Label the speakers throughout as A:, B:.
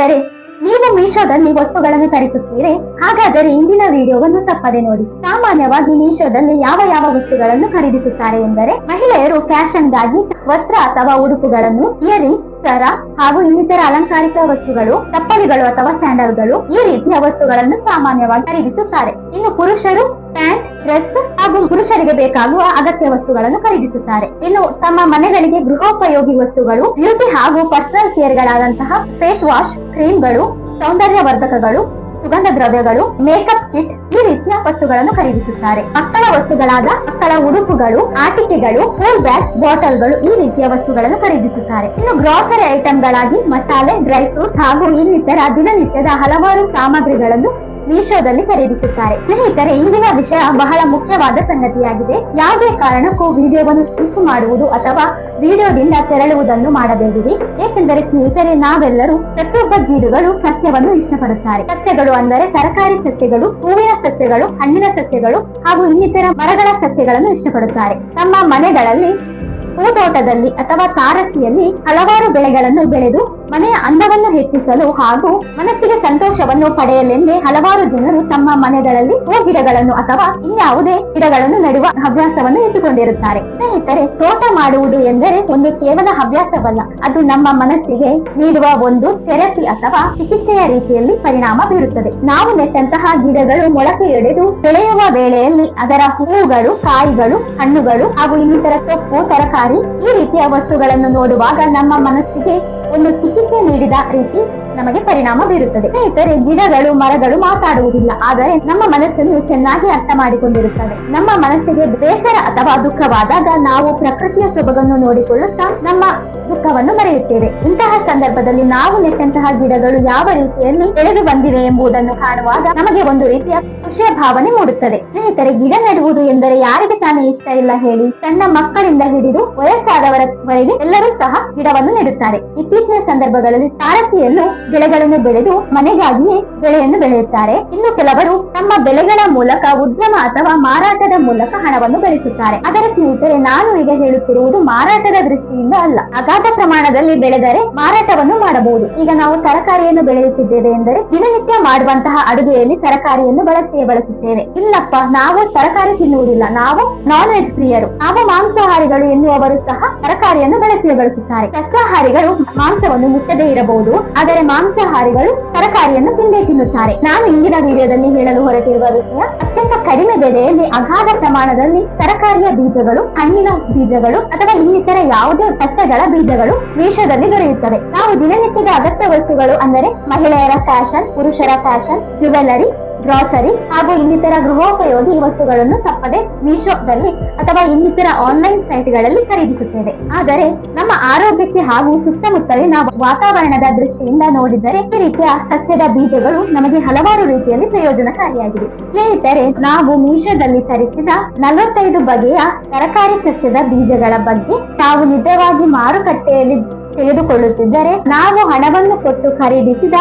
A: ಸ್ನೇಹಿತರೆ ನೀವು ಮೀಶೋದಲ್ಲಿ ವಸ್ತುಗಳನ್ನು ತರಿಸುತ್ತೀರಿ. ಹಾಗಾದರೆ ಇಂದಿನ ವಿಡಿಯೋವನ್ನು ತಪ್ಪದೆ ನೋಡಿ. ಸಾಮಾನ್ಯವಾಗಿ ಮೀಶೋದಲ್ಲಿ ಯಾವ ಯಾವ ವಸ್ತುಗಳನ್ನು ಖರೀದಿಸುತ್ತಾರೆ ಎಂದರೆ, ಮಹಿಳೆಯರು ಫ್ಯಾಷನ್ಗಾಗಿ ವಸ್ತ್ರ ಅಥವಾ ಉಡುಪುಗಳನ್ನು, ಇಯರಿಂಗ್ ಸರ ಹಾಗೂ ಇನ್ನಿತರ ಅಲಂಕಾರಿಕ ವಸ್ತುಗಳು, ಚಪ್ಪಲಿಗಳು ಅಥವಾ ಸ್ಯಾಂಡಲ್ಗಳು ಈ ರೀತಿಯ ವಸ್ತುಗಳನ್ನು ಸಾಮಾನ್ಯವಾಗಿ ಖರೀದಿಸುತ್ತಾರೆ. ಇನ್ನು ಪುರುಷರು ಪ್ಯಾಂಟ್, ಡ್ರೆಸ್ ಹಾಗೂ ಪುರುಷರಿಗೆ ಬೇಕಾಗುವ ಅಗತ್ಯ ವಸ್ತುಗಳನ್ನು ಖರೀದಿಸುತ್ತಾರೆ. ಇನ್ನು ತಮ್ಮ ಮನೆಗಳಿಗೆ ಗೃಹೋಪಯೋಗಿ ವಸ್ತುಗಳು, ಬ್ಯೂಟಿ ಹಾಗೂ ಪರ್ಸನಲ್ ಕೇರ್ ಗಳಾದಂತಹ ಫೇಸ್ ವಾಶ್, ಕ್ರೀಮ್ಗಳು, ಸೌಂದರ್ಯವರ್ಧಕಗಳು ಸುಗಂಧ ದ್ರವ್ಯಗಳು ಮೇಕಪ್ ಕಿಟ್ ಈ ರೀತಿಯ ವಸ್ತುಗಳನ್ನು ಖರೀದಿಸುತ್ತಾರೆ. ಮಕ್ಕಳ ವಸ್ತುಗಳಾದ ಮಕ್ಕಳ ಉಡುಪುಗಳು, ಆಟಿಕೆಗಳು ಕೂಲ್ ಬ್ಯಾಗ್ ಬಾಟಲ್ಗಳು ಈ ರೀತಿಯ ವಸ್ತುಗಳನ್ನು ಖರೀದಿಸುತ್ತಾರೆ. ಇನ್ನು ಗ್ರಾಸರಿ ಐಟಂಗಳಾಗಿ ಮಸಾಲೆ ಡ್ರೈ ಫ್ರೂಟ್ ಹಾಗೂ ಇನ್ನಿತರ ದಿನನಿತ್ಯದ ಹಲವಾರು ಸಾಮಗ್ರಿಗಳನ್ನು ಮೀಶೋದಲ್ಲಿ ಖರೀದಿಸುತ್ತಾರೆ. ಸ್ನೇಹಿತರೆ, ಇಂದಿನ ವಿಷಯ ಬಹಳ ಮುಖ್ಯವಾದ ಸಂಗತಿಯಾಗಿದೆ. ಯಾವುದೇ ಕಾರಣಕ್ಕೂ ವಿಡಿಯೋವನ್ನು ಕ್ಲಿಕ್ ಮಾಡುವುದು ಅಥವಾ ವಿಡಿಯೋದಿಂದ ತೆರಳುವುದನ್ನು ಮಾಡಬೇಡಿರಿ. ಏಕೆಂದರೆ, ಸ್ನೇಹಿತರೆ, ನಾವೆಲ್ಲರೂ ಪ್ರತಿಯೊಬ್ಬ ಜೀವಿಗಳು ಸಸ್ಯವನ್ನು ಇಷ್ಟಪಡುತ್ತಾರೆ. ಸಸ್ಯಗಳು ಅಂದರೆ ತರಕಾರಿ ಸಸ್ಯಗಳು, ಹೂವಿನ ಸಸ್ಯಗಳು, ಹಣ್ಣಿನ ಸಸ್ಯಗಳು ಹಾಗೂ ಇನ್ನಿತರ ಮರಗಳ ಸಸ್ಯಗಳನ್ನು ಇಷ್ಟಪಡುತ್ತಾರೆ. ತಮ್ಮ ಮನೆಗಳಲ್ಲಿ ಹೂತೋಟದಲ್ಲಿ ಅಥವಾ ತಾರಸಿಯಲ್ಲಿ ಹಲವಾರು ಬೆಳೆಗಳನ್ನು ಬೆಳೆದು ಮನೆಯ ಅಂದವನ್ನು ಹೆಚ್ಚಿಸಲು ಹಾಗೂ ಮನಸ್ಸಿಗೆ ಸಂತೋಷವನ್ನು ಪಡೆಯಲೆಂದೇ ಹಲವಾರು ಜನರು ತಮ್ಮ ಮನೆಗಳಲ್ಲಿ ಹೂ ಗಿಡಗಳನ್ನು ಅಥವಾ ಇನ್ಯಾವುದೇ ಗಿಡಗಳನ್ನು ನೆಡುವ ಹವ್ಯಾಸವನ್ನು ಇಟ್ಟುಕೊಂಡಿರುತ್ತಾರೆ. ಸ್ನೇಹಿತರೆ, ತೋಟ ಮಾಡುವುದು ಎಂದರೆ ಒಂದು ಕೇವಲ ಹವ್ಯಾಸವಲ್ಲ. ಅದು ನಮ್ಮ ಮನಸ್ಸಿಗೆ ನೀಡುವ ಒಂದು ಥೆರಪಿ ಅಥವಾ ಚಿಕಿತ್ಸೆಯ ರೀತಿಯಲ್ಲಿ ಪರಿಣಾಮ ಬೀರುತ್ತದೆ. ನಾವು ನೆಟ್ಟಂತಹ ಗಿಡಗಳು ಮೊಳಕೆಯೊಡೆದು ಬೆಳೆಯುವ ವೇಳೆಯಲ್ಲಿ ಅದರ ಹೂವುಗಳು ಕಾಯಿಗಳು, ಹಣ್ಣುಗಳು ಹಾಗೂ ಇನ್ನಿತರ ಸೊಪ್ಪು, ತರಕಾರಿ ಈ ರೀತಿಯ ವಸ್ತುಗಳನ್ನು ನೋಡುವಾಗ ನಮ್ಮ ಮನಸ್ಸಿಗೆ ಒಂದು ಚಿಕಿತ್ಸೆ ನೀಡಿದ ರೀತಿ ನಮಗೆ ಪರಿಣಾಮ ಬೀರುತ್ತದೆ. ಸ್ನೇಹಿತರೆ, ಗಿಡಗಳು, ಮರಗಳು ಮಾತಾಡುವುದಿಲ್ಲ. ಆದರೆ ನಮ್ಮ ಮನಸ್ಸನ್ನು ಚೆನ್ನಾಗಿ ಅರ್ಥ ಮಾಡಿಕೊಂಡಿರುತ್ತದೆ ನಮ್ಮ ಮನಸ್ಸಿಗೆ ಬೇಸರ ಅಥವಾ ದುಃಖವಾದಾಗ ನಾವು ಪ್ರಕೃತಿಯ ಸೊಬಗನ್ನು ನೋಡಿಕೊಳ್ಳುತ್ತಾ ನಮ್ಮ ದುಃಖವನ್ನು ಮರೆಯುತ್ತೇವೆ. ಇಂತಹ ಸಂದರ್ಭದಲ್ಲಿ ನಾವು ನೆಟ್ಟಂತಹ ಗಿಡಗಳು ಯಾವ ರೀತಿಯಲ್ಲಿ ಬೆಳೆದು ಬಂದಿವೆ ಎಂಬುದನ್ನು ಕಾಣುವಾಗ ನಮಗೆ ಒಂದು ರೀತಿಯ ಖುಷಿಯ ಭಾವನೆ ಮೂಡುತ್ತದೆ. ಸ್ನೇಹಿತರೆ, ಗಿಡ ನೆಡುವುದು ಎಂದರೆ ಯಾರಿಗೆ ತಾನೇ ಇಷ್ಟ ಇಲ್ಲ ಹೇಳಿ, ಸಣ್ಣ ಮಕ್ಕಳಿಂದ ಹಿಡಿದು ವಯಸ್ಸಾದವರವರೆಗೆ ಎಲ್ಲರೂ ಸಹ ಗಿಡವನ್ನು ನೆಡುತ್ತಾರೆ. ಇತ್ತೀಚಿನ ಸಂದರ್ಭಗಳಲ್ಲಿ ತಾರಸಿಯಲ್ಲೂ ಬೆಳೆಗಳನ್ನು ಬೆಳೆದು ಮನೆಗಾಗಿಯೇ ಬೆಳೆಯನ್ನು ಬೆಳೆಯುತ್ತಾರೆ. ಇನ್ನು ಕೆಲವರು ತಮ್ಮ ಬೆಳೆಗಳ ಮೂಲಕ ಉದ್ಯಮ ಅಥವಾ ಮಾರಾಟದ ಮೂಲಕ ಹಣವನ್ನು ಗಳಿಸುತ್ತಾರೆ. ಅದರ ಸ್ನೇಹಿತರೆ, ನಾನು ಈಗ ಹೇಳುತ್ತಿರುವುದು ಮಾರಾಟದ ದೃಷ್ಟಿಯಿಂದ ಅಲ್ಲ. ಅಗಾಧ ಪ್ರಮಾಣದಲ್ಲಿ ಬೆಳೆದರೆ ಮಾರಾಟವನ್ನು ಮಾಡಬಹುದು. ಈಗ ನಾವು ತರಕಾರಿಯನ್ನು ಬೆಳೆಯುತ್ತಿದ್ದೇವೆ ಎಂದರೆ ದಿನನಿತ್ಯ ಮಾಡುವಂತಹ ಅಡುಗೆಯಲ್ಲಿ ತರಕಾರಿಯನ್ನು ಬಳಸಿಯೇ ಬಳಸುತ್ತೇವೆ. ಇಲ್ಲಪ್ಪ, ನಾವು ತರಕಾರಿ ತಿನ್ನುವುದಿಲ್ಲ. ನಾವು ನಾನ್ ವೆಜ್ ಪ್ರಿಯರು. ನಾವು ಮಾಂಸಾಹಾರಿಗಳು ಎನ್ನುವವರು ಸಹ ತರಕಾರಿಯನ್ನು ಬಳಸಿಯೇ ಬಳಸುತ್ತಾರೆ. ಸಸ್ಯಾಹಾರಿಗಳು ಮಾಂಸವನ್ನು ಮುಟ್ಟದೇ ಇರಬಹುದು. ಆದರೆ ಮಾಂಸಾಹಾರಿಗಳು ತರಕಾರಿಯನ್ನು ತಿಂದೇ ತಿನ್ನುತ್ತಾರೆ. ನಾನು ಇಂದಿನ ವಿಡಿಯೋದಲ್ಲಿ ಹೇಳಲು ಹೊರಟಿರುವ ವಿಷಯ, ಅತ್ಯಂತ ಕಡಿಮೆ ಬೆಲೆಯಲ್ಲಿ ಅಗಾಧ ಪ್ರಮಾಣದಲ್ಲಿ ತರಕಾರಿಯ ಬೀಜಗಳು, ಹಣ್ಣಿನ ಬೀಜಗಳು ಅಥವಾ ಇನ್ನಿತರ ಯಾವುದೇ ಸಸ್ಯಗಳ ಬೀಜಗಳು ಮೀಶೋದಲ್ಲಿ ದೊರೆಯುತ್ತವೆ. ನಾವು ದಿನನಿತ್ಯದ ಅಗತ್ಯ ವಸ್ತುಗಳು ಅಂದರೆ ಮಹಿಳೆಯರ ಫ್ಯಾಷನ್ ಪುರುಷರ ಫ್ಯಾಷನ್ ಜ್ಯುವೆಲರಿ ಗ್ರಾಸರಿ ಹಾಗೂ ಇನ್ನಿತರ ಗೃಹೋಪಯೋಗಿ ವಸ್ತುಗಳನ್ನು ತಪ್ಪದೆ ಮೀಶೋದಲ್ಲಿ ಅಥವಾ ಇನ್ನಿತರ ಆನ್ಲೈನ್ ಸೈಟ್ಗಳಲ್ಲಿ ಖರೀದಿಸುತ್ತೇವೆ. ಆದರೆ ನಮ್ಮ ಆರೋಗ್ಯಕ್ಕೆ ಹಾಗೂ ಸುತ್ತಮುತ್ತಲಿನ ವಾತಾವರಣದ ದೃಷ್ಟಿಯಿಂದ ನೋಡಿದರೆ ಈ ರೀತಿಯ ಸಸ್ಯದ ಬೀಜಗಳು ನಮಗೆ ಹಲವಾರು ರೀತಿಯಲ್ಲಿ ಪ್ರಯೋಜನಕಾರಿಯಾಗಿದೆ ಸ್ನೇಹಿತರೆ, ನಾವು ಮೀಶೋದಲ್ಲಿ ತರಿಸಿದ ನಲವತ್ತೈದು ಬಗೆಯ ತರಕಾರಿ ಸಸ್ಯದ ಬೀಜಗಳ ಬಗ್ಗೆ ತಾವು ನಿಜವಾಗಿ ಮಾರುಕಟ್ಟೆಯಲ್ಲಿ ತೆಗೆದುಕೊಳ್ಳುತ್ತಿದ್ದರೆ ನಾವು ಹಣವನ್ನು ಕೊಟ್ಟು ಖರೀದಿಸಿದ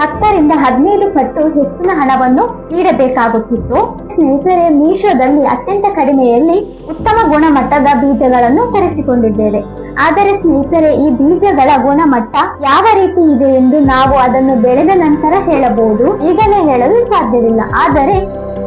A: ಹತ್ತರಿಂದ ಹದಿನೈದು ಪಟ್ಟು ಹೆಚ್ಚಿನ ಹಣವನ್ನು ನೀಡಬೇಕಾಗುತ್ತಿತ್ತು. ಸ್ನೇಹಿತರೆ, ಮೀಶೋದಲ್ಲಿ ಅತ್ಯಂತ ಕಡಿಮೆಯಲ್ಲಿ ಉತ್ತಮ ಗುಣಮಟ್ಟದ ಬೀಜಗಳನ್ನು ತರಿಸಿಕೊಂಡಿದ್ದೇವೆ. ಆದರೆ ಸ್ನೇಹಿತರೆ, ಈ ಬೀಜಗಳ ಗುಣಮಟ್ಟ ಯಾವ ರೀತಿ ಇದೆ ಎಂದು ನಾವು ಅದನ್ನು ಬೆಳೆದ ನಂತರ ಹೇಳಬಹುದು. ಈಗಲೇ ಹೇಳಲು ಸಾಧ್ಯವಿಲ್ಲ. ಆದರೆ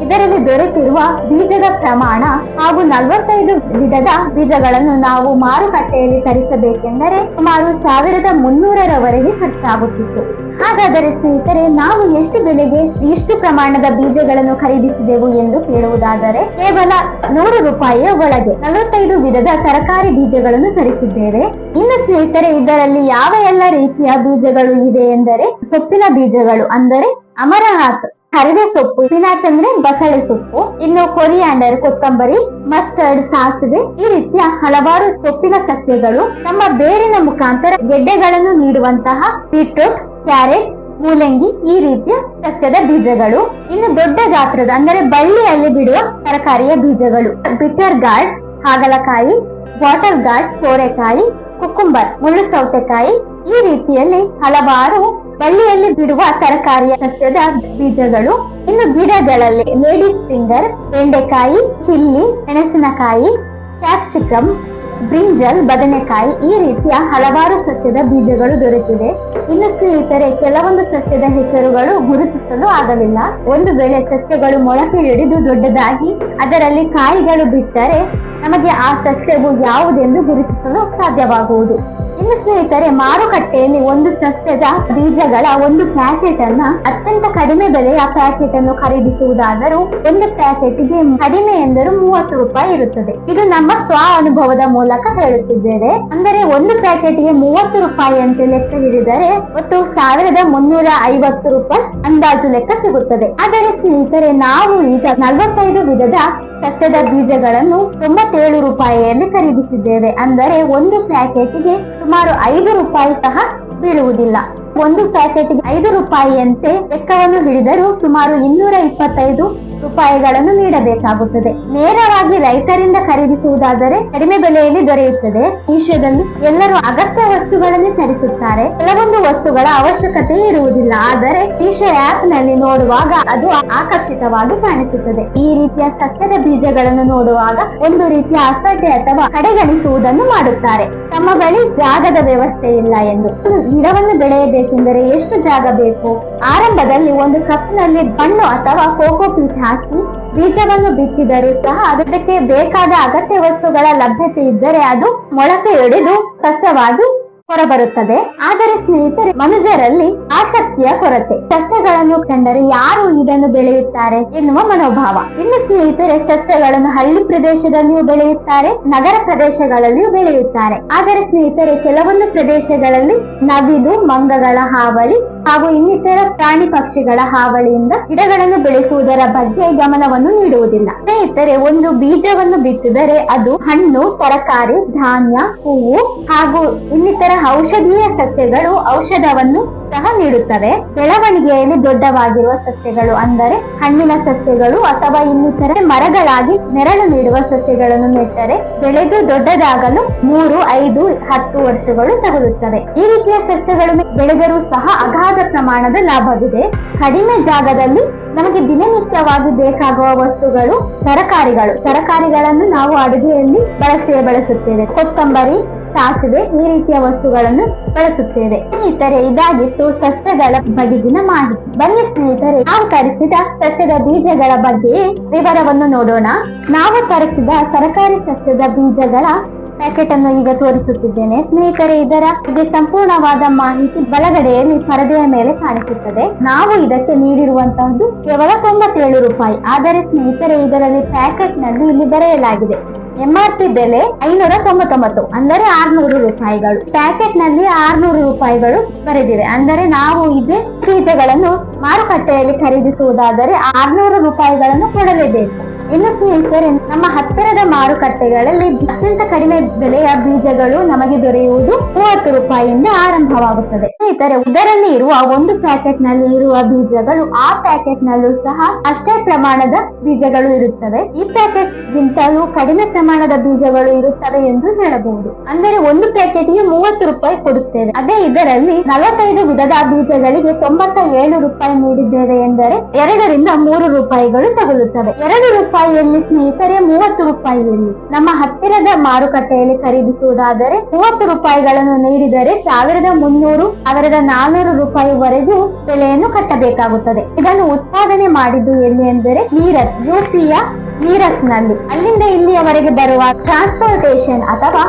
A: ಇದರಲ್ಲಿ ದೊರೆತಿರುವ ಬೀಜದ ಪ್ರಮಾಣ ಹಾಗೂ ನಲವತ್ತೈದು ವಿಧದ ಬೀಜಗಳನ್ನು ನಾವು ಮಾರುಕಟ್ಟೆಯಲ್ಲಿ ತರಿಸಬೇಕೆಂದರೆ ಸುಮಾರು ಸಾವಿರದ ಮುನ್ನೂರರವರೆಗೆ ಖರ್ಚಾಗುತ್ತಿತ್ತು. ಹಾಗಾದರೆ ಸ್ನೇಹಿತರೆ, ನಾವು ಎಷ್ಟು ಬೆಲೆಗೆ ಎಷ್ಟು ಪ್ರಮಾಣದ ಬೀಜಗಳನ್ನು ಖರೀದಿಸಿದೆವು ಎಂದು ಕೇಳುವುದಾದರೆ, ಕೇವಲ ನೂರು ರೂಪಾಯಿಯ ಒಳಗೆ ನಲವತ್ತೈದು ವಿಧದ ತರಕಾರಿ ಬೀಜಗಳನ್ನು ತರಿಸಿದ್ದೇವೆ. ಇನ್ನು ಸ್ನೇಹಿತರೆ, ಇದರಲ್ಲಿ ಯಾವ ಎಲ್ಲ ರೀತಿಯ ಬೀಜಗಳು ಇದೆ ಎಂದರೆ, ಸೊಪ್ಪಿನ ಬೀಜಗಳು ಅಂದರೆ ಅಮರನಾಥ್ ಹರಿವೆ ಸೊಪ್ಪು ಸ್ಪಿನಾಚ್ ಅಂದ್ರೆ ಬಸಳೆ ಸೊಪ್ಪು, ಇನ್ನು ಕೊರಿಯಾಂಡರ್, ಕೊತ್ತಂಬರಿ ಮಸ್ಟರ್ಡ್ ಸಾಸಿವೆ, ಈ ರೀತಿಯ ಹಲವಾರು ಸೊಪ್ಪಿನ ಸಸ್ಯಗಳು ತಮ್ಮ ಬೇರಿನ ಮುಖಾಂತರ ಗೆಡ್ಡೆಗಳನ್ನು ನೀಡುವಂತಹ ಬೀಟ್ರೂಟ್ ಕ್ಯಾರೆಟ್ ಮೂಲಂಗಿ ಈ ರೀತಿಯ ಸಸ್ಯದ ಬೀಜಗಳು. ಇನ್ನು ದೊಡ್ಡ ಗಾತ್ರದ ಅಂದರೆ ಬಳ್ಳಿಯಲ್ಲಿ ಬಿಡುವ ತರಕಾರಿಯ ಬೀಜಗಳು. ಬಿಟರ್ ಗಾರ್ಡ್ ಹಾಗಲಕಾಯಿ ವಾಟರ್ ಗಾರ್ಡ್ ಸೋರೆಕಾಯಿ ಕುಕುಂಬರ್ ಮುಳ್ಳು ಸೌತೆಕಾಯಿ ಈ ರೀತಿಯಲ್ಲಿ ಹಲವಾರು ಬಳ್ಳಿಯಲ್ಲಿ ಬಿಡುವ ತರಕಾರಿಯ ಸಸ್ಯದ ಬೀಜಗಳು. ಇನ್ನು ಗಿಡಗಳಲ್ಲಿ ಲೇಡೀಸ್ ಫಿಂಗರ್, ಬೆಂಡೆಕಾಯಿ, ಚಿಲ್ಲಿ, ಮೆಣಸಿನಕಾಯಿ ಕ್ಯಾಪ್ಸಿಕಮ್ ಬ್ರಿಂಜಲ್, ಬದನೆಕಾಯಿ ಈ ರೀತಿಯ ಹಲವಾರು ಸಸ್ಯದ ಬೀಜಗಳು ದೊರೆತಿವೆ ಇನ್ನು ಸ್ನೇಹಿತರೆ, ಕೆಲವೊಂದು ಸಸ್ಯದ ಹೆಸರುಗಳು ಗುರುತಿಸಲು ಆಗಲಿಲ್ಲ. ಒಂದು ವೇಳೆ ಸಸ್ಯಗಳು ಮೊಳಕೆ ಹಿಡಿದು ದೊಡ್ಡದಾಗಿ ಅದರಲ್ಲಿ ಕಾಯಿಗಳು ಬಿಟ್ಟರೆ ನಮಗೆ ಆ ಸಸ್ಯವು ಯಾವುದೆಂದು ಗುರುತಿಸಲು ಸಾಧ್ಯವಾಗುವುದು. ಇನ್ನು ಸ್ನೇಹಿತರೆ, ಮಾರುಕಟ್ಟೆಯಲ್ಲಿ ಒಂದು ಸಸ್ಯದ ಬೀಜಗಳ ಒಂದು ಪ್ಯಾಕೆಟ್ ಅನ್ನ ಅತ್ಯಂತ ಕಡಿಮೆ ಬೆಲೆಯ ಪ್ಯಾಕೆಟ್ ಅನ್ನು ಖರೀದಿಸುವುದಾದರೂ ಒಂದು ಪ್ಯಾಕೆಟ್ಗೆ ಕಡಿಮೆ ಎಂದರೂ ಮೂವತ್ತು ರೂಪಾಯಿ ಇರುತ್ತದೆ. ಇದು ನಮ್ಮ ಸ್ವ ಅನುಭವದ ಮೂಲಕ ಹೇಳುತ್ತಿದ್ದೇವೆ. ಅಂದರೆ ಒಂದು ಪ್ಯಾಕೆಟ್ಗೆ ಮೂವತ್ತು ರೂಪಾಯಿ ಅಂತ ಲೆಕ್ಕ ಹಿಡಿದರೆ ಒಟ್ಟು ಸಾವಿರದ ಮುನ್ನೂರ ಐವತ್ತು ರೂಪಾಯಿ ಅಂದಾಜು ಲೆಕ್ಕ ಸಿಗುತ್ತದೆ. ಆದರೆ ಸ್ನೇಹಿತರೆ, ನಾವು ಈಗ ನಲವತ್ತೈದು ವಿಧದ ಸಸ್ಯದ ಬೀಜಗಳನ್ನು ತೊಂಬತ್ತೇಳು ರೂಪಾಯಿಯಲ್ಲಿ ಖರೀದಿಸಿದ್ದೇವೆ. ಅಂದರೆ ಒಂದು ಪ್ಯಾಕೆಟ್ಗೆ ಸುಮಾರು ಐದು ರೂಪಾಯಿ ಸಹ ಬೀಳುವುದಿಲ್ಲ. ಒಂದು ಪ್ಯಾಕೆಟ್ ಐದು ರೂಪಾಯಿಯಂತೆ ಲೆಕ್ಕವನ್ನು ಹಿಡಿದರೂ ಸುಮಾರು ಇನ್ನೂರ ಇಪ್ಪತ್ತೈದು ರೂಪಾಯಿಗಳನ್ನು ನೀಡಬೇಕಾಗುತ್ತದೆ. ನೇರವಾಗಿ ರೈತರಿಂದ ಖರೀದಿಸುವುದಾದರೆ ಕಡಿಮೆ ಬೆಲೆಯಲ್ಲಿ ದೊರೆಯುತ್ತದೆ. ಈ ವಿಷಯದಲ್ಲಿ ಎಲ್ಲರೂ ಅಗತ್ಯ ವಸ್ತುಗಳನ್ನೇ ತರಿಸುತ್ತಾರೆ ಕೆಲವೊಂದು ವಸ್ತುಗಳ ಅವಶ್ಯಕತೆ ಇರುವುದಿಲ್ಲ. ಆದರೆ ಮೀಶೋ ಆಪ್ನಲ್ಲಿ ನೋಡುವಾಗ ಅದು ಆಕರ್ಷಿತವಾಗಿ ಕಾಣಿಸುತ್ತದೆ. ಈ ರೀತಿಯ ಸಸ್ಯದ ಬೀಜಗಳನ್ನು ನೋಡುವಾಗ ಒಂದು ರೀತಿಯ ಅಸಡ್ಡೆ ಅಥವಾ ಕಡೆಗಣಿಸುವುದನ್ನು ಮಾಡುತ್ತಾರೆ. ತಮ್ಮ ಬಳಿ ಜಾಗದ ವ್ಯವಸ್ಥೆ ಇಲ್ಲ ಎಂದು. ಗಿಡವನ್ನು ಬೆಳೆಯಬೇಕೆಂದರೆ ಎಷ್ಟು ಜಾಗ ಬೇಕು? ಆರಂಭದಲ್ಲಿ ಒಂದು ಕಪ್ನಲ್ಲಿ ಬಣ್ಣ ಅಥವಾ ಕೋಕೋ ಪೀಟ್ ಹಾಕಿ ಬೀಜವನ್ನು ಬಿತ್ತಿದರೂ ಸಹ ಅದಕ್ಕೆ ಬೇಕಾದ ಅಗತ್ಯ ವಸ್ತುಗಳ ಲಭ್ಯತೆ ಇದ್ದರೆ ಅದು ಮೊಳಕೆ ಹಿಡಿದು ಸಸ್ಯವಾಗಿ ಹೊರಬರುತ್ತದೆ. ಆದರೆ ಸ್ನೇಹಿತರೆ ಮನುಜರಲ್ಲಿ ಆಸಕ್ತಿಯ ಕೊರತೆ. ಸಸ್ಯಗಳನ್ನು ಕಂಡರೆ ಯಾರು ಇದನ್ನು ಬೆಳೆಯುತ್ತಾರೆ ಎನ್ನುವ ಮನೋಭಾವ. ಇನ್ನು ಸ್ನೇಹಿತರೆ, ಸಸ್ಯಗಳನ್ನು ಹಳ್ಳಿ ಪ್ರದೇಶದಲ್ಲಿಯೂ ಬೆಳೆಯುತ್ತಾರೆ, ನಗರ ಪ್ರದೇಶಗಳಲ್ಲಿಯೂ ಬೆಳೆಯುತ್ತಾರೆ. ಆದರೆ ಸ್ನೇಹಿತರೆ, ಕೆಲವೊಂದು ಪ್ರದೇಶಗಳಲ್ಲಿ ನವಿಲು, ಮಂಗಗಳ ಹಾವಳಿ ಹಾಗೂ ಇನ್ನಿತರ ಪ್ರಾಣಿ ಪಕ್ಷಿಗಳ ಹಾವಳಿಯಿಂದ ಗಿಡಗಳನ್ನು ಬೆಳೆಸುವುದರ ಬಗ್ಗೆ ಗಮನವನ್ನು ನೀಡುವುದಿಲ್ಲ. ಸ್ನೇಹಿತರೆ, ಒಂದು ಬೀಜವನ್ನು ಬಿತ್ತಿದರೆ ಅದು ಹಣ್ಣು, ತರಕಾರಿ, ಧಾನ್ಯ, ಹೂವು ಹಾಗೂ ಇನ್ನಿತರ ಔಷಧೀಯ ಸಸ್ಯಗಳು ಔಷಧವನ್ನು ಸಹ ನೀಡುತ್ತವೆ. ಬೆಳವಣಿಗೆಯಲ್ಲಿ ದೊಡ್ಡವಾಗಿರುವ ಸಸ್ಯಗಳು ಅಂದರೆ ಹಣ್ಣಿನ ಸಸ್ಯಗಳು ಅಥವಾ ಇನ್ನಿತರ ಮರಗಳಾಗಿ ನೆರಳು ನೀಡುವ ಸಸ್ಯಗಳನ್ನು ನೆಟ್ಟರೆ ಬೆಳೆದು ದೊಡ್ಡದಾಗಲು ಮೂರು, ಐದು, ಹತ್ತು ವರ್ಷಗಳು ತಗುಲುತ್ತವೆ. ಈ ರೀತಿಯ ಸಸ್ಯಗಳು ಬೆಳೆದರೂ ಸಹ ಅಗಾಧ ಪ್ರಮಾಣದ ಲಾಭವಿದೆ. ಕಡಿಮೆ ಜಾಗದಲ್ಲಿ ನಮಗೆ ದಿನನಿತ್ಯವಾಗಿ ಬೇಕಾಗುವ ವಸ್ತುಗಳು ತರಕಾರಿಗಳು. ತರಕಾರಿಗಳನ್ನು ನಾವು ಅಡುಗೆಯಲ್ಲಿ ಬಳಸೇ ಬಳಸುತ್ತೇವೆ. ಕೊತ್ತಂಬರಿ ಸಾಸಿವೆ ಈ ರೀತಿಯ ವಸ್ತುಗಳನ್ನು ಬಳಸುತ್ತೇವೆ. ಸ್ನೇಹಿತರೆ, ಇದಾಗಿತ್ತು ಸಸ್ಯಗಳ ಬಗೆಗಿನ ಮಾಹಿತಿ. ಬನ್ನಿ ಸ್ನೇಹಿತರೆ ನಾವು ತರಿಸಿದ ಸಸ್ಯದ ಬೀಜಗಳ ಬಗ್ಗೆ ವಿವರವನ್ನು ನೋಡೋಣ. ನಾವು ತರಿಸಿದ ತರಕಾರಿ ಸಸ್ಯದ ಬೀಜಗಳ ಪ್ಯಾಕೆಟ್ ಅನ್ನು ಈಗ ತೋರಿಸುತ್ತಿದ್ದೇನೆ. ಸ್ನೇಹಿತರೆ, ಇದರ ಬಗ್ಗೆ ಸಂಪೂರ್ಣವಾದ ಮಾಹಿತಿ ಬಲಗಡೆಯಲ್ಲಿ ಪರದೆಯ ಮೇಲೆ ಕಾಣಿಸುತ್ತದೆ. ನಾವು ಇದಕ್ಕೆ ನೀಡಿರುವಂತಹದ್ದು ಕೇವಲ ತೊಂಬತ್ತೇಳು ರೂಪಾಯಿ. ಆದರೆ ಸ್ನೇಹಿತರೆ, ಇದರಲ್ಲಿ ಪ್ಯಾಕೆಟ್ನಲ್ಲಿ ಇಲ್ಲಿ ಬರೆಯಲಾಗಿದೆ. ಎಂಆರ್ಪಿ ಬೆಲೆ ಐನೂರ ತೊಂಬತ್ತೊಂಬತ್ತು, ಅಂದರೆ ಆರ್ನೂರು ರೂಪಾಯಿಗಳು. ಪ್ಯಾಕೆಟ್ನಲ್ಲಿ ಆರ್ನೂರು ರೂಪಾಯಿಗಳು ಬರೆದಿವೆ. ಅಂದರೆ ನಾವು ಇದೇ ಬೀಜಗಳನ್ನು ಮಾರುಕಟ್ಟೆಯಲ್ಲಿ ಖರೀದಿಸುವುದಾದರೆ ಆರ್ನೂರು ರೂಪಾಯಿಗಳನ್ನು ಕೊಡಲೇಬೇಕು. ಇನ್ನು ಸ್ನೇಹಿತರೆ, ನಮ್ಮ ಹತ್ತಿರದ ಮಾರುಕಟ್ಟೆಗಳಲ್ಲಿ ಅತ್ಯಂತ ಕಡಿಮೆ ಬೆಲೆಯ ಬೀಜಗಳು ನಮಗೆ ದೊರೆಯುವುದು ಮೂವತ್ತು ರೂಪಾಯಿಯಿಂದ ಆರಂಭವಾಗುತ್ತದೆ. ಸ್ನೇಹಿತರೆ ಇದರಲ್ಲಿ ಇರುವ ಒಂದು ಪ್ಯಾಕೆಟ್ನಲ್ಲಿ ಇರುವ ಬೀಜಗಳು ಆ ಪ್ಯಾಕೆಟ್ ನಲ್ಲೂ ಸಹ ಅಷ್ಟೇ ಪ್ರಮಾಣದ ಬೀಜಗಳು ಇರುತ್ತವೆ. ಈ ಪ್ಯಾಕೆಟ್ ಗಿಂತಲೂ ಕಡಿಮೆ ಪ್ರಮಾಣದ ಬೀಜಗಳು ಇರುತ್ತವೆ ಎಂದು ಹೇಳಬಹುದು. ಅಂದರೆ ಒಂದು ಪ್ಯಾಕೆಟ್ಗೆ ಮೂವತ್ತು ರೂಪಾಯಿ ಕೊಡುತ್ತೇವೆ. ಅದೇ ಇದರಲ್ಲಿ ನಲವತ್ತೈದು ವಿಧದ ಬೀಜಗಳಿಗೆ ತೊಂಬತ್ತ ಏಳು ರೂಪಾಯಿ ನೀಡಿದ್ದೇವೆ ಎಂದರೆ, ಎರಡರಿಂದ ಮೂರು ರೂಪಾಯಿಗಳು ತಗುಲುತ್ತವೆ. ಎರಡು ರೂಪಾಯಿಯಲ್ಲಿ ಸ್ನೇಹಿತರೆ ಮೂವತ್ತು ರೂಪಾಯಿಯಲ್ಲಿ. ನಮ್ಮ ಹತ್ತಿರದ ಮಾರುಕಟ್ಟೆಯಲ್ಲಿ ಖರೀದಿಸುವುದಾದರೆ ಮೂವತ್ತು ರೂಪಾಯಿಗಳನ್ನು ನೀಡಿದರೆ ಸಾವಿರದ ಮುನ್ನೂರು, ಸಾವಿರದ ನಾನೂರು ರೂಪಾಯಿವರೆಗೂ ಬೆಲೆಯನ್ನು ಕಟ್ಟಬೇಕಾಗುತ್ತದೆ. ಇದನ್ನು ಉತ್ಪಾದನೆ ಮಾಡಿದ್ದು ಎಲ್ಲಿ ಎಂದರೆ ಮೀರತ್ ಯುಪಿಯ ಮೀರತ್ನಲ್ಲಿ ಅಲ್ಲಿಂದ ಇಲ್ಲಿಯವರೆಗೆ ಬರುವ ಟ್ರಾನ್ಸ್ಪೋರ್ಟೇಷನ್ ಅಥವಾ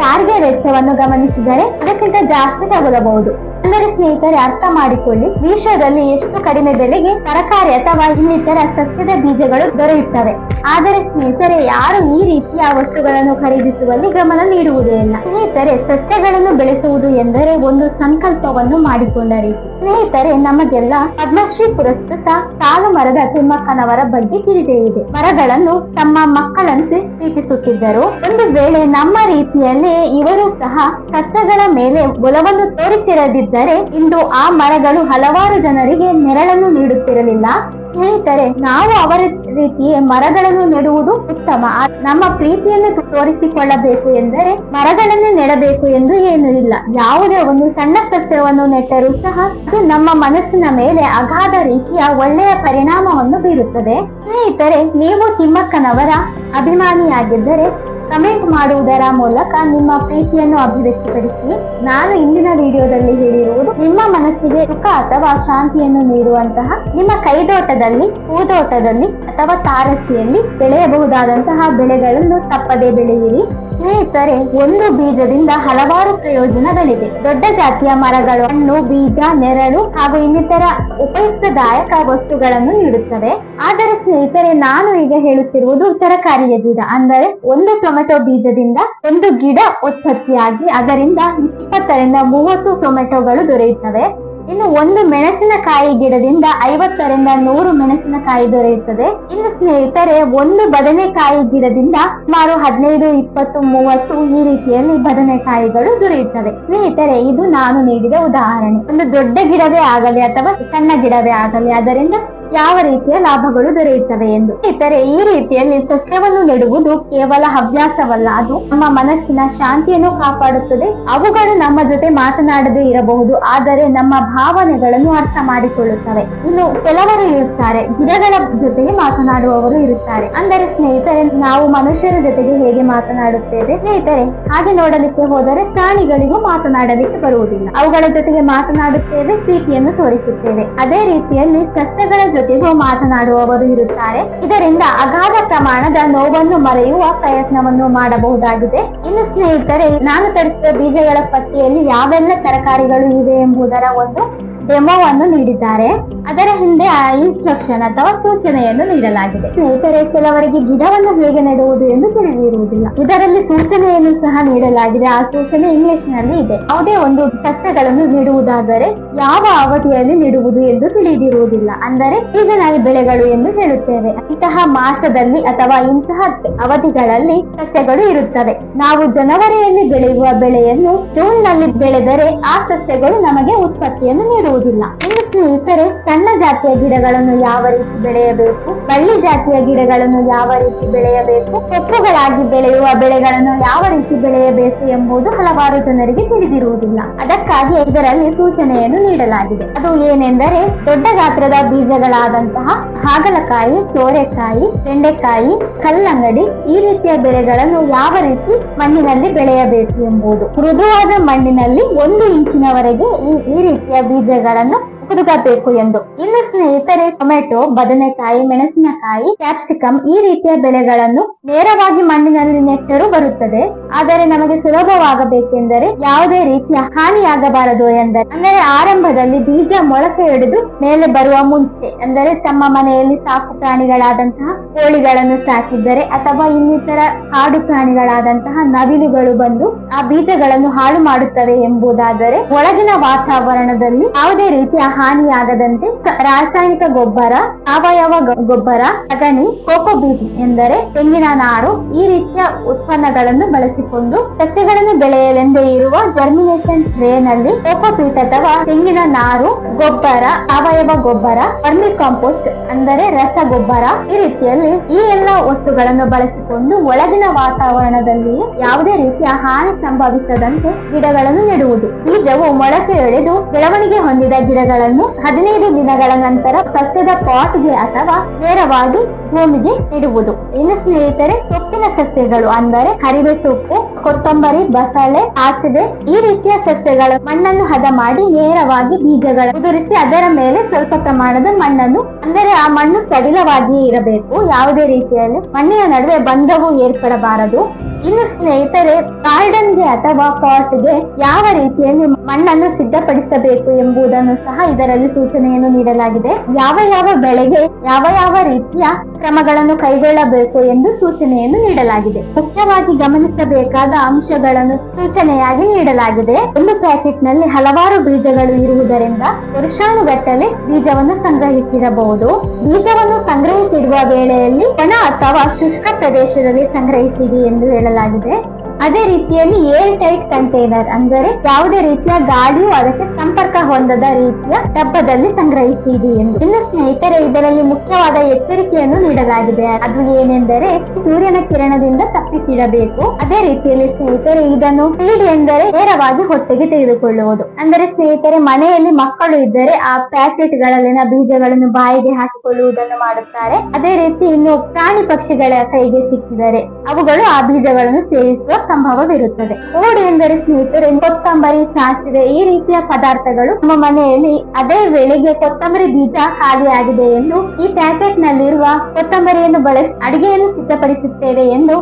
A: ಸಾರಿಗೆ ವೆಚ್ಚವನ್ನು ಗಮನಿಸಿದರೆ ಅದಕ್ಕಿಂತ ಜಾಸ್ತಿ ತಗುಲಬಹುದು ಅಂದರೆ ಸ್ನೇಹಿತರೆ, ಅರ್ಥ ಮಾಡಿಕೊಳ್ಳಿ. ವಿಶ್ವದಲ್ಲಿ ಎಷ್ಟು ಕಡಿಮೆ ಬೆಲೆಗೆ ತರಕಾರಿ ಅಥವಾ ಇನ್ನಿತರ ಸಸ್ಯದ ಬೀಜಗಳು ದೊರೆಯುತ್ತವೆ. ಆದರೆ ಸ್ನೇಹಿತರೆ, ಯಾರು ಈ ರೀತಿಯ ವಸ್ತುಗಳನ್ನು ಖರೀದಿಸುವಲ್ಲಿ ಗಮನ ನೀಡುವುದೇ ಇಲ್ಲ. ಸ್ನೇಹಿತರೆ, ಸಸ್ಯಗಳನ್ನು ಬೆಳೆಸುವುದು ಎಂದರೆ ಒಂದು ಸಂಕಲ್ಪವನ್ನು ಮಾಡಿಕೊಂಡ ರೀತಿ. ಸ್ನೇಹಿತರೆ, ನಮಗೆಲ್ಲ ಪದ್ಮಶ್ರೀ ಪುರಸ್ಕೃತ ಸಾಲು ಮರದ ತಿಮ್ಮಕ್ಕನವರ ಬಗ್ಗೆ ತಿಳಿದೇ ಇದೆ. ಮರಗಳನ್ನು ತಮ್ಮ ಮಕ್ಕಳಂತೆ ಪ್ರೀತಿಸುತ್ತಿದ್ದರು. ಒಂದು ವೇಳೆ ನಮ್ಮ ರೀತಿಯಲ್ಲಿ ಇವರು ಸಹ ಸಸ್ಯಗಳ ಮೇಲೆ ಒಲವನ್ನು ತೋರಿಸಿರದಿದ್ದರೆ, ಇಂದು ಆ ಮರಗಳು ಹಲವಾರು ಜನರಿಗೆ ನೆರಳನ್ನು ನೀಡುತ್ತಿರಲಿಲ್ಲ. ಸ್ನೇಹಿತರೆ, ನಾವು ಅವರ ರೀತಿಯೇ ಮರಗಳನ್ನು ನೆಡುವುದು ಉತ್ತಮ. ನಮ್ಮ ಪ್ರೀತಿಯನ್ನು ತೋರಿಸಿಕೊಳ್ಳಬೇಕು ಎಂದರೆ ಮರಗಳನ್ನು ನೆಡಬೇಕು ಎಂದು ಏನೂ ಇಲ್ಲ. ಯಾವುದೇ ಒಂದು ಸಣ್ಣ ಸಸ್ಯವನ್ನು ನೆಟ್ಟರೂ ಸಹ ಅದು ನಮ್ಮ ಮನಸ್ಸಿನ ಮೇಲೆ ಅಗಾಧ ರೀತಿಯ ಒಳ್ಳೆಯ ಪರಿಣಾಮವನ್ನು ಬೀರುತ್ತದೆ. ಸ್ನೇಹಿತರೆ, ನೀವು ತಿಮ್ಮಕ್ಕನವರ ಅಭಿಮಾನಿಯಾಗಿದ್ದರೆ ಕಮೆಂಟ್ ಮಾಡುವುದರ ಮೂಲಕ ನಿಮ್ಮ ಪ್ರೀತಿಯನ್ನು ಅಭಿವ್ಯಕ್ತಿಪಡಿಸಿ ನಾನು ಇಂದಿನ ವಿಡಿಯೋದಲ್ಲಿ ಹೇಳಿರುವುದು ನಿಮ್ಮ ಮನಸ್ಸಿಗೆ ಸುಖ ಅಥವಾ ಶಾಂತಿಯನ್ನು ನೀಡುವಂತಹ ನಿಮ್ಮ ಕೈದೋಟದಲ್ಲಿ, ಹೂದೋಟದಲ್ಲಿ ಅಥವಾ ತಾರಸಿಯಲ್ಲಿ ಬೆಳೆಯಬಹುದಾದಂತಹ ಬೆಳೆಗಳನ್ನು ತಪ್ಪದೇ ಬೆಳೆಯಿರಿ. ಸ್ನೇಹಿತರೆ, ಒಂದು ಬೀಜದಿಂದ ಹಲವಾರು ಪ್ರಯೋಜನಗಳಿವೆ. ದೊಡ್ಡ ಜಾತಿಯ ಮರಗಳು, ಹಣ್ಣು, ಬೀಜ, ನೆರಳು ಹಾಗೂ ಇನ್ನಿತರ ಉಪಯುಕ್ತದಾಯಕ ವಸ್ತುಗಳನ್ನು ನೀಡುತ್ತವೆ. ಆದರೆ ಸ್ನೇಹಿತರೆ, ನಾನು ಈಗ ಹೇಳುತ್ತಿರುವುದು ತರಕಾರಿಯ ಬೀಜ. ಅಂದರೆ ಒಂದು ಟೊಮೆಟೊ ಬೀಜದಿಂದ ಒಂದು ಗಿಡ ಉತ್ಪತ್ತಿಯಾಗಿ, ಅದರಿಂದ ಇಪ್ಪತ್ತರಿಂದ ಮೂವತ್ತು ಟೊಮೆಟೊಗಳು ದೊರೆಯುತ್ತವೆ. ಇನ್ನು ಒಂದು ಮೆಣಸಿನಕಾಯಿ ಗಿಡದಿಂದ ಐವತ್ತರಿಂದ ನೂರು ಮೆಣಸಿನಕಾಯಿ ದೊರೆಯುತ್ತದೆ. ಇನ್ನು ಸ್ನೇಹಿತರೆ, ಒಂದು ಬದನೆಕಾಯಿ ಗಿಡದಿಂದ ಸುಮಾರು ಹದಿನೈದು, ಇಪ್ಪತ್ತು, ಮೂವತ್ತು ಈ ರೀತಿಯಲ್ಲಿ ಬದನೆಕಾಯಿಗಳು ದೊರೆಯುತ್ತದೆ ಸ್ನೇಹಿತರೆ, ಇದು ನಾನು ನೀಡಿದ ಉದಾಹರಣೆ. ಒಂದು ದೊಡ್ಡ ಗಿಡವೇ ಆಗಲಿ ಅಥವಾ ಸಣ್ಣ ಗಿಡವೇ ಆಗಲಿ, ಅದರಿಂದ ಯಾವ ರೀತಿಯ ಲಾಭಗಳು ದೊರೆಯುತ್ತವೆ ಎಂದು ಇತರೆ ಈ ರೀತಿಯಲ್ಲಿ ಸಸ್ಯವನ್ನು ನೆಡುವುದು ಕೇವಲ ಹವ್ಯಾಸವಲ್ಲ, ಅದು ನಮ್ಮ ಮನಸ್ಸಿನ ಶಾಂತಿಯನ್ನು ಕಾಪಾಡುತ್ತದೆ. ಅವುಗಳು ನಮ್ಮ ಜೊತೆ ಮಾತನಾಡದೇ ಇರಬಹುದು, ಆದರೆ ನಮ್ಮ ಭಾವನೆಗಳನ್ನು ಅರ್ಥ ಮಾಡಿಕೊಳ್ಳುತ್ತವೆ. ಇನ್ನು ಕೆಲವರು ಇರುತ್ತಾರೆ, ಗಿಡಗಳ ಜೊತೆಗೆ ಮಾತನಾಡುವವರು ಇರುತ್ತಾರೆ. ಅಂದರೆ ಸ್ನೇಹಿತರೆ, ನಾವು ಮನುಷ್ಯರ ಜೊತೆಗೆ ಹೇಗೆ ಮಾತನಾಡುತ್ತೇವೆ? ಸ್ನೇಹಿತರೆ, ಹಾಗೆ ನೋಡಲಿಕ್ಕೆ ಹೋದರೆ ಪ್ರಾಣಿಗಳಿಗೂ ಮಾತನಾಡಲಿಕ್ಕೆ ಬರುವುದಿಲ್ಲ. ಅವುಗಳ ಜೊತೆಗೆ ಮಾತನಾಡುತ್ತೇವೆ, ಪ್ರೀತಿಯನ್ನು ತೋರಿಸುತ್ತೇವೆ. ಅದೇ ರೀತಿಯಲ್ಲಿ ಸಸ್ಯಗಳ ಜೊತೆಗೂ ಮಾತನಾಡುವವರು ಇರುತ್ತಾರೆ. ಇದರಿಂದ ಅಗಾಧ ಪ್ರಮಾಣದ ನೋವನ್ನು ಮರೆಯುವ ಪ್ರಯತ್ನವನ್ನು ಮಾಡಬಹುದಾಗಿದೆ. ಇನ್ನು ಸ್ನೇಹಿತರೆ, ನಾನು ತರಿಸಿದ ಬೀಜಗಳ ಪಟ್ಟಿಯಲ್ಲಿ ಯಾವೆಲ್ಲ ತರಕಾರಿಗಳು ಇವೆ ಎಂಬುದರ ಒಂದು ಡೆಮೋವನ್ನು ನೀಡಿದ್ದಾರೆ. ಅದರ ಹಿಂದೆ ಆ ಇನ್ಸ್ಟ್ರಕ್ಷನ್ ಅಥವಾ ಸೂಚನೆಯನ್ನು ನೀಡಲಾಗಿದೆ. ಸ್ನೇಹಿತರೆ, ಕೆಲವರಿಗೆ ಗಿಡವನ್ನು ಹೇಗೆ ನೆಡುವುದು ಎಂದು ತಿಳಿದಿರುವುದಿಲ್ಲ. ಇದರಲ್ಲಿ ಸೂಚನೆಯನ್ನು ಸಹ ನೀಡಲಾಗಿದೆ. ಆ ಸೂಚನೆ ಇಂಗ್ಲಿಷ್ನಲ್ಲಿ ಇದೆ. ಯಾವುದೇ ಒಂದು ಸಸ್ಯಗಳನ್ನು ನೀಡುವುದಾದರೆ ಯಾವ ಅವಧಿಯಲ್ಲಿ ನೀಡುವುದು ಎಂದು ತಿಳಿದಿರುವುದಿಲ್ಲ. ಅಂದರೆ ಸೀಸನಲ್ ಬೆಳೆಗಳು ಎಂದು ಹೇಳುತ್ತೇವೆ. ಇಂತಹ ಮಾಸದಲ್ಲಿ ಅಥವಾ ಇಂತಹ ಅವಧಿಗಳಲ್ಲಿ ಸಸ್ಯಗಳು ಇರುತ್ತವೆ. ನಾವು ಜನವರಿಯಲ್ಲಿ ಬೆಳೆಯುವ ಬೆಳೆಯನ್ನು ಜೂನ್ನಲ್ಲಿ ಬೆಳೆದರೆ ಆ ಸಸ್ಯಗಳು ನಮಗೆ ಉತ್ಪತ್ತಿಯನ್ನು ನೀಡುವುದಿಲ್ಲ. ಇನ್ನು ಸ್ನೇಹಿತರೆ ಸಣ್ಣ ಜಾತಿಯ ಗಿಡಗಳನ್ನು ಯಾವ ರೀತಿ ಬೆಳೆಯಬೇಕು? ಬಳ್ಳಿ ಜಾತಿಯ ಗಿಡಗಳನ್ನು ಯಾವ ರೀತಿ ಬೆಳೆಯಬೇಕು? ಸೊಪ್ಪುಗಳಾಗಿ ಬೆಳೆಯುವ ಬೆಳೆಗಳನ್ನು ಯಾವ ರೀತಿ ಬೆಳೆಯಬೇಕು ಎಂಬುದು ಹಲವಾರು ಜನರಿಗೆ ತಿಳಿದಿರುವುದಿಲ್ಲ. ಅದಕ್ಕಾಗಿ ಇದರಲ್ಲಿ ಸೂಚನೆಯನ್ನು ನೀಡಲಾಗಿದೆ. ಅದು ಏನೆಂದರೆ, ದೊಡ್ಡ ಗಾತ್ರದ ಬೀಜಗಳಾದಂತಹ ಹಾಗಲಕಾಯಿ, ಸೋರೆಕಾಯಿ, ಬೆಂಡೆಕಾಯಿ, ಕಲ್ಲಂಗಡಿ ಈ ರೀತಿಯ ಬೆಳೆಗಳನ್ನು ಯಾವ ರೀತಿ ಮಣ್ಣಿನಲ್ಲಿ ಬೆಳೆಯಬೇಕು ಎಂಬುದು. ಮೃದುವಾದ ಮಣ್ಣಿನಲ್ಲಿ ಒಂದು ಇಂಚಿನವರೆಗೆ ಈ ರೀತಿಯ ಬೀಜಗಳನ್ನು ಹುದುಗಬೇಕು ಎಂದು. ಇನ್ನು ಸ್ನೇಹಿತರೆ, ಟೊಮೆಟೊ, ಬದನೆಕಾಯಿ, ಮೆಣಸಿನಕಾಯಿ, ಕ್ಯಾಪ್ಸಿಕಂ ಈ ರೀತಿಯ ಬೆಳೆಗಳನ್ನು ನೇರವಾಗಿ ಮಣ್ಣಿನಲ್ಲಿ ನೆಟ್ಟರೂ ಬರುತ್ತದೆ. ಆದರೆ ನಮಗೆ ಸುಲಭವಾಗಬೇಕೆಂದರೆ ಯಾವುದೇ ರೀತಿಯ ಹಾನಿಯಾಗಬಾರದು ಎಂದರೆ, ಅಂದರೆ ಆರಂಭದಲ್ಲಿ ಬೀಜ ಮೊಳಕೆ ಹಿಡಿದು ಮೇಲೆ ಬರುವ ಮುಂಚೆ, ಅಂದರೆ ತಮ್ಮ ಮನೆಯಲ್ಲಿ ಸಾಕು ಪ್ರಾಣಿಗಳಾದಂತಹ ಕೋಳಿಗಳನ್ನು ಸಾಕಿದ್ದರೆ ಅಥವಾ ಇನ್ನಿತರ ಕಾಡು ಪ್ರಾಣಿಗಳಾದಂತಹ ನವಿಲುಗಳು ಬಂದು ಆ ಬೀಜಗಳನ್ನು ಹಾಳು ಮಾಡುತ್ತವೆ ಎಂಬುದಾದರೆ, ಒಳಗಿನ ವಾತಾವರಣದಲ್ಲಿ ಯಾವುದೇ ರೀತಿಯ ಹಾನಿಯಾಗದಂತೆ ರಾಸಾಯನಿಕ ಗೊಬ್ಬರ ಸಾವಯವ ಗೊಬ್ಬರ, ಸಗಣಿ, ಕೋಕೋ ಬೀಜ ಎಂದರೆ ತೆಂಗಿನ ನಾರು ಈ ರೀತಿಯ ಉತ್ಪನ್ನಗಳನ್ನು ಬಳಸಿಕೊಂಡು ಸಸ್ಯಗಳನ್ನು ಬೆಳೆಯಲೆಂದೇ ಇರುವ ಜರ್ಮಿನೇಷನ್ ಟ್ರೇನಲ್ಲಿ ಕೋಕೋ ಬೀಟ್ ಅಥವಾ ತೆಂಗಿನ ನಾರು, ಗೊಬ್ಬರ ಸಾವಯವ ಗೊಬ್ಬರ ವರ್ಮಿ ಕಾಂಪೋಸ್ಟ್ ಅಂದರೆ ರಸಗೊಬ್ಬರ ಈ ರೀತಿಯಲ್ಲಿ ಈ ಎಲ್ಲ ವಸ್ತುಗಳನ್ನು ಬಳಸಿಕೊಂಡು ಒಳಗಿನ ವಾತಾವರಣದಲ್ಲಿ ಯಾವುದೇ ರೀತಿಯ ಹಾನಿ ಸಂಭವಿಸದಂತೆ ಗಿಡಗಳನ್ನು ನೆಡುವುದು. ಬೀಜವು ಮೊಳಕೆ ಎಳೆದು ಬೆಳವಣಿಗೆ ಹೊಂದಿದ ಗಿಡಗಳನ್ನು ಹದಿನೈದು ದಿನಗಳ ನಂತರ ಸಸ್ಯದ ಪಾಟ್ಗೆ ಅಥವಾ ನೇರವಾಗಿ ಭೂಮಿಗೆ ಇಡುವುದು ಇನ್ನು ಸ್ನೇಹಿತರೆ, ಸೊಪ್ಪಿನ ಸಸ್ಯಗಳು ಅಂದರೆ ಕರಿಬೆ ಸೊಪ್ಪು, ಕೊತ್ತಂಬರಿ, ಬಸಳೆ ಹಾಸಿದೆ ಈ ರೀತಿಯ ಸಸ್ಯಗಳು ಮಣ್ಣನ್ನು ಹದ ಮಾಡಿ ನೇರವಾಗಿ ಬೀಜಗಳನ್ನು ಉದುರಿಸಿ ಅದರ ಮೇಲೆ ಸ್ವಲ್ಪ ಪ್ರಮಾಣದ ಮಣ್ಣನ್ನು, ಅಂದರೆ ಆ ಮಣ್ಣು ಸಡಿಲವಾಗಿಯೇ ಇರಬೇಕು. ಯಾವುದೇ ರೀತಿಯಲ್ಲಿ ಮಣ್ಣಿನ ನಡುವೆ ಬಂಧವು ಏರ್ಪಡಬಾರದು. ಇನ್ನು ಸ್ನೇಹಿತರೆ, ಗಾರ್ಡನ್ಗೆ ಅಥವಾ ಪಾಟ್ಗೆ ಯಾವ ರೀತಿಯಲ್ಲಿ ಮಣ್ಣನ್ನು ಸಿದ್ಧಪಡಿಸಬೇಕು ಎಂಬುದನ್ನು ಸಹ ಇದರಲ್ಲಿ ಸೂಚನೆಯನ್ನು ನೀಡಲಾಗಿದೆ. ಯಾವ ಯಾವ ಬೆಳೆಗೆ ಯಾವ ಯಾವ ರೀತಿಯ ಕ್ರಮಗಳನ್ನು ಕೈಗೊಳ್ಳಬೇಕು ಎಂದು ಸೂಚನೆಯನ್ನು ನೀಡಲಾಗಿದೆ. ಮುಖ್ಯವಾಗಿ ಗಮನಿಸಬೇಕಾದ ಅಂಶಗಳನ್ನು ಸೂಚನೆಯಾಗಿ ನೀಡಲಾಗಿದೆ. ಒಂದು ಪ್ಯಾಕೆಟ್ನಲ್ಲಿ ಹಲವಾರು ಬೀಜಗಳು ಇರುವುದರಿಂದ ವರ್ಷಾನುಗಟ್ಟಲೆ ಬೀಜವನ್ನು ಸಂಗ್ರಹಿಸಿರಬಹುದು. ಬೀಜವನ್ನು ಸಂಗ್ರಹಿಸಿಡುವ ವೇಳೆಯಲ್ಲಿ ಒಣ ಅಥವಾ ಶುಷ್ಕ ಪ್ರದೇಶದಲ್ಲಿ ಸಂಗ್ರಹಿಸಿಡಿ ಎಂದು ಹೇಳಲಾಗಿದೆ. ಅದೇ ರೀತಿಯಲ್ಲಿ ಏರ್ ಟೈಟ್ ಕಂಟೈನರ್ ಅಂದರೆ ಯಾವುದೇ ರೀತಿಯ ಗಾಳಿಯು ಅದಕ್ಕೆ ಸಂಪರ್ಕ ಹೊಂದದ ರೀತಿಯ ಡಬ್ಬದಲ್ಲಿ ಸಂಗ್ರಹಿಸಿದೆ ಎಂದು. ಇನ್ನು ಸ್ನೇಹಿತರೆ, ಇದರಲ್ಲಿ ಮುಖ್ಯವಾದ ಎಚ್ಚರಿಕೆಯನ್ನು ನೀಡಲಾಗಿದೆ. ಅದು ಏನೆಂದರೆ ಸೂರ್ಯನ ಕಿರಣದಿಂದ ತಪ್ಪಿಸಿಡಬೇಕು. ಅದೇ ರೀತಿಯಲ್ಲಿ ಸ್ನೇಹಿತರೆ, ಇದನ್ನು ಪೀಡಿ ಎಂದರೆ ನೇರವಾಗಿ ಹೊಟ್ಟೆಗೆ ತೆಗೆದುಕೊಳ್ಳುವುದು. ಅಂದರೆ ಸ್ನೇಹಿತರೆ, ಮನೆಯಲ್ಲಿ ಮಕ್ಕಳು ಇದ್ದರೆ ಆ ಪ್ಯಾಕೆಟ್ ಗಳಲ್ಲಿನ ಬೀಜಗಳನ್ನು ಬಾಯಿಗೆ ಹಾಕಿಕೊಳ್ಳುವುದನ್ನು ಮಾಡುತ್ತಾರೆ. ಅದೇ ರೀತಿ ಇನ್ನು ಪ್ರಾಣಿ ಪಕ್ಷಿಗಳ ಕೈಗೆ ಸಿಕ್ಕಿದರೆ ಅವುಗಳು ಆ ಬೀಜಗಳನ್ನು ಸೇವಿಸುವ ಸಂಭವವಿರುತ್ತದೆ. ಓಡು ಎಂದರೆ ಸ್ನೇಹಿತರೆ, ಕೊತ್ತಂಬರಿ, ಸಾಸಿವೆ ಈ ರೀತಿಯ ಪದಾರ್ಥಗಳು ನಮ್ಮ ಮನೆಯಲ್ಲಿ ಅದೇ ವೇಳೆಗೆ ಕೊತ್ತಂಬರಿ ಬೀಜ ಖಾಲಿಯಾಗಿದೆ ಎಂದು ಈ ಪ್ಯಾಕೆಟ್ ನಲ್ಲಿರುವ ಕೊತ್ತಂಬರಿಯನ್ನು ಬಳಸಿ ಅಡಿಗೆಯನ್ನು ಸಿದ್ಧಪಡಿಸುತ್ತೇವೆ ಎಂದು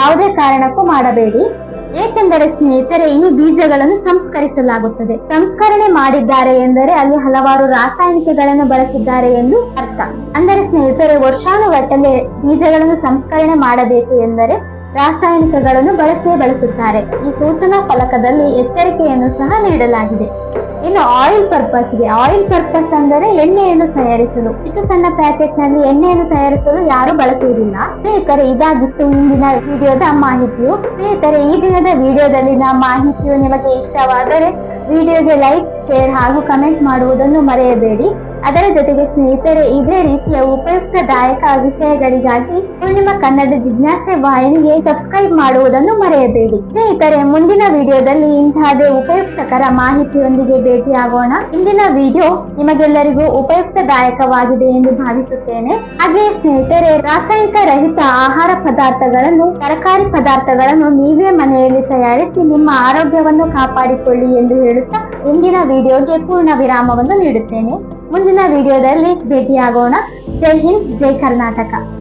A: ಯಾವುದೇ ಕಾರಣಕ್ಕೂ ಮಾಡಬೇಡಿ. ಏಕೆಂದರೆ ಸ್ನೇಹಿತರೆ, ಈ ಬೀಜಗಳನ್ನು ಸಂಸ್ಕರಿಸಲಾಗುತ್ತದೆ. ಸಂಸ್ಕರಣೆ ಮಾಡಿದ್ದಾರೆ ಎಂದರೆ ಅಲ್ಲಿ ಹಲವಾರು ರಾಸಾಯನಿಕಗಳನ್ನು ಬಳಸಿದ್ದಾರೆ ಎಂದು ಅರ್ಥ. ಅಂದರೆ ಸ್ನೇಹಿತರೆ, ವರ್ಷಾನುಗಟ್ಟಲೆ ಬೀಜಗಳನ್ನು ಸಂಸ್ಕರಣೆ ಮಾಡಬೇಕು ಎಂದರೆ ರಾಸಾಯನಿಕಗಳನ್ನು ಬಳಸಿಯೇ ಬಳಸುತ್ತಾರೆ. ಈ ಸೂಚನಾ ಫಲಕದಲ್ಲಿ ಎಚ್ಚರಿಕೆಯನ್ನು ಸಹ ನೀಡಲಾಗಿದೆ. ಇನ್ನು ಆಯಿಲ್ ಪರ್ಪಸ್ಗೆ ಆಯಿಲ್ ಪರ್ಪಸ್ ಅಂದರೆ ಎಣ್ಣೆಯನ್ನು ತಯಾರಿಸಲು. ಇಷ್ಟು ಸಣ್ಣ ಪ್ಯಾಕೆಟ್ನಲ್ಲಿ ಎಣ್ಣೆಯನ್ನು ತಯಾರಿಸಲು ಯಾರು ಬಳಸುವುದಿಲ್ಲ. ಸ್ನೇಹಿತರೆ, ಇದಾಗಿತ್ತು ಇಂದಿನ ವಿಡಿಯೋದ ಮಾಹಿತಿಯು. ಸ್ನೇಹಿತರೆ, ಈ ದಿನದ ವಿಡಿಯೋದಲ್ಲಿನ ಮಾಹಿತಿಯು ನಿಮಗೆ ಇಷ್ಟವಾದರೆ ವಿಡಿಯೋಗೆ ಲೈಕ್, ಶೇರ್ ಹಾಗೂ ಕಮೆಂಟ್ ಮಾಡುವುದನ್ನು ಮರೆಯಬೇಡಿ. ಅದರ ಜೊತೆಗೆ ಸ್ನೇಹಿತರೆ, ಇದೇ ರೀತಿಯ ಉಪಯುಕ್ತದಾಯಕ ವಿಷಯಗಳಿಗಾಗಿ ಪೂರ್ಣಿಮಾ ಕನ್ನಡ ಜಿಜ್ಞಾಸೆ ವಾಹಿನಿಗೆ ಸಬ್ಸ್ಕ್ರೈಬ್ ಮಾಡುವುದನ್ನು ಮರೆಯಬೇಡಿ. ಸ್ನೇಹಿತರೆ, ಮುಂದಿನ ವಿಡಿಯೋದಲ್ಲಿ ಇಂತಹದೇ ಉಪಯುಕ್ತಕರ ಮಾಹಿತಿಯೊಂದಿಗೆ ಭೇಟಿಯಾಗೋಣ. ಇಂದಿನ ವಿಡಿಯೋ ನಿಮಗೆಲ್ಲರಿಗೂ ಉಪಯುಕ್ತದಾಯಕವಾಗಿದೆ ಎಂದು ಭಾವಿಸುತ್ತೇನೆ. ಹಾಗೆಯೇ ಸ್ನೇಹಿತರೆ, ರಾಸಾಯನಿಕ ರಹಿತ ಆಹಾರ ಪದಾರ್ಥಗಳನ್ನು, ತರಕಾರಿ ಪದಾರ್ಥಗಳನ್ನು ನೀವೇ ಮನೆಯಲ್ಲಿ ತಯಾರಿಸಿ ನಿಮ್ಮ ಆರೋಗ್ಯವನ್ನು ಕಾಪಾಡಿಕೊಳ್ಳಿ ಎಂದು ಹೇಳುತ್ತಾ ಇಂದಿನ ವಿಡಿಯೋಗೆ ಪೂರ್ಣ ವಿರಾಮವನ್ನು ನೀಡುತ್ತೇನೆ. ಮುಂದಿನ ವಿಡಿಯೋದಲ್ಲಿ ಭೇಟಿಯಾಗೋಣ. ಜೈ ಹಿಂದ್ ಜೈ ಕರ್ನಾಟಕ.